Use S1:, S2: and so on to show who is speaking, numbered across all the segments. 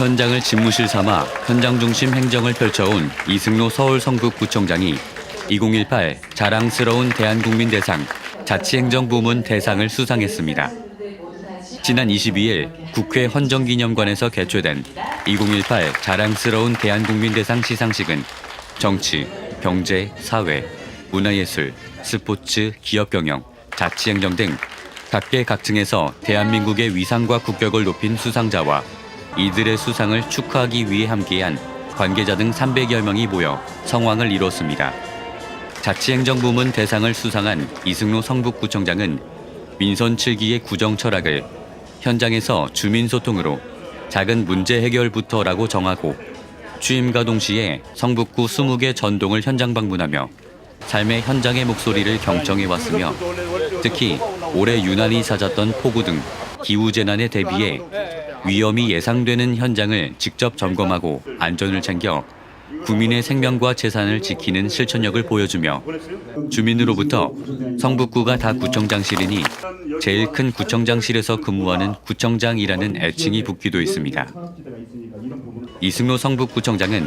S1: 현장을 집무실 삼아 현장 중심 행정을 펼쳐온 이승로 서울 성북구청장이 2018 자랑스러운 대한국민 대상 자치행정부문 대상을 수상했습니다. 지난 22일 국회 헌정기념관에서 개최된 2018 자랑스러운 대한국민 대상 시상식은 정치, 경제, 사회, 문화예술, 스포츠, 기업경영, 자치행정 등 각계 각층에서 대한민국의 위상과 국격을 높인 수상자와 이들의 수상을 축하하기 위해 함께한 관계자 등 300여 명이 모여 성황을 이뤘습니다. 자치행정부문 대상을 수상한 이승로 성북구청장은 민선 7기의 구정 철학을 현장에서 주민 소통으로 작은 문제 해결부터라고 정하고 취임과 동시에 성북구 20개 전동을 현장 방문하며 삶의 현장의 목소리를 경청해 왔으며 특히 올해 유난히 잦았던 폭우 등 기후 재난에 대비해 위험이 예상되는 현장을 직접 점검하고 안전을 챙겨 국민의 생명과 재산을 지키는 실천력을 보여주며 주민으로부터 성북구가 다 구청장실이니 제일 큰 구청장실에서 근무하는 구청장이라는 애칭이 붙기도 했습니다. 이승로 성북구청장은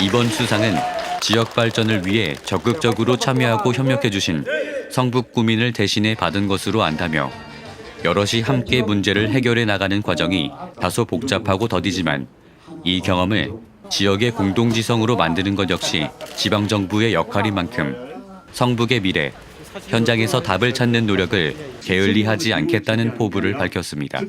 S1: 이번 수상은 지역 발전을 위해 적극적으로 참여하고 협력해 주신 성북 구민을 대신해 받은 것으로 안다며 여럿이 함께 문제를 해결해 나가는 과정이 다소 복잡하고 더디지만 이 경험을 지역의 공동지성으로 만드는 것 역시 지방정부의 역할인 만큼 성북의 미래, 현장에서 답을 찾는 노력을 게을리하지 않겠다는 포부를 밝혔습니다.